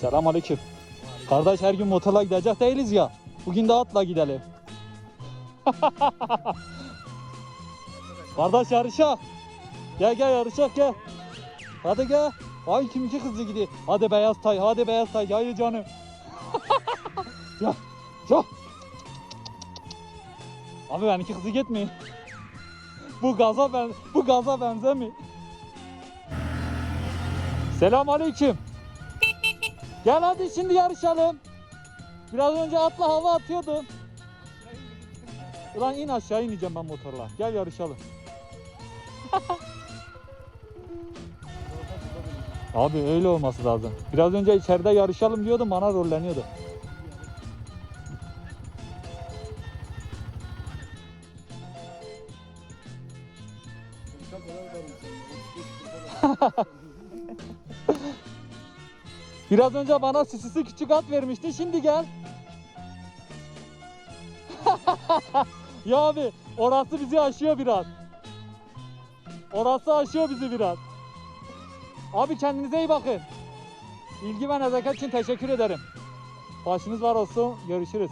Selam aleyküm. Kardeş her gün motorla gidecek değiliz ya. Bugün de atla gidelim. Kardeş yarışak. Gel gel yarışak gel. Hadi gel. Ay kim iki hızlı gidiyor. Hadi beyaz tay, hadi beyaz tay. Haydi canım. gel, gel. Abi ben iki hızlı gitmiyor. Bu gaza ben, bu gaza benzemiyor. Selam aleyküm. Gel hadi şimdi yarışalım. Biraz önce atla hava atıyordun. Ulan in aşağı ineceğim ben motorla. Gel yarışalım. Abi öyle olması lazım. Biraz önce içeride yarışalım diyordum bana rolleniyordu. Biraz önce bana sisisi küçük at vermişti. Şimdi gel. ya abi orası bizi aşıyor biraz. Orası aşıyor bizi biraz. Abi kendinize iyi bakın. İlgi ve nezaket için teşekkür ederim. Başınız var olsun. Görüşürüz.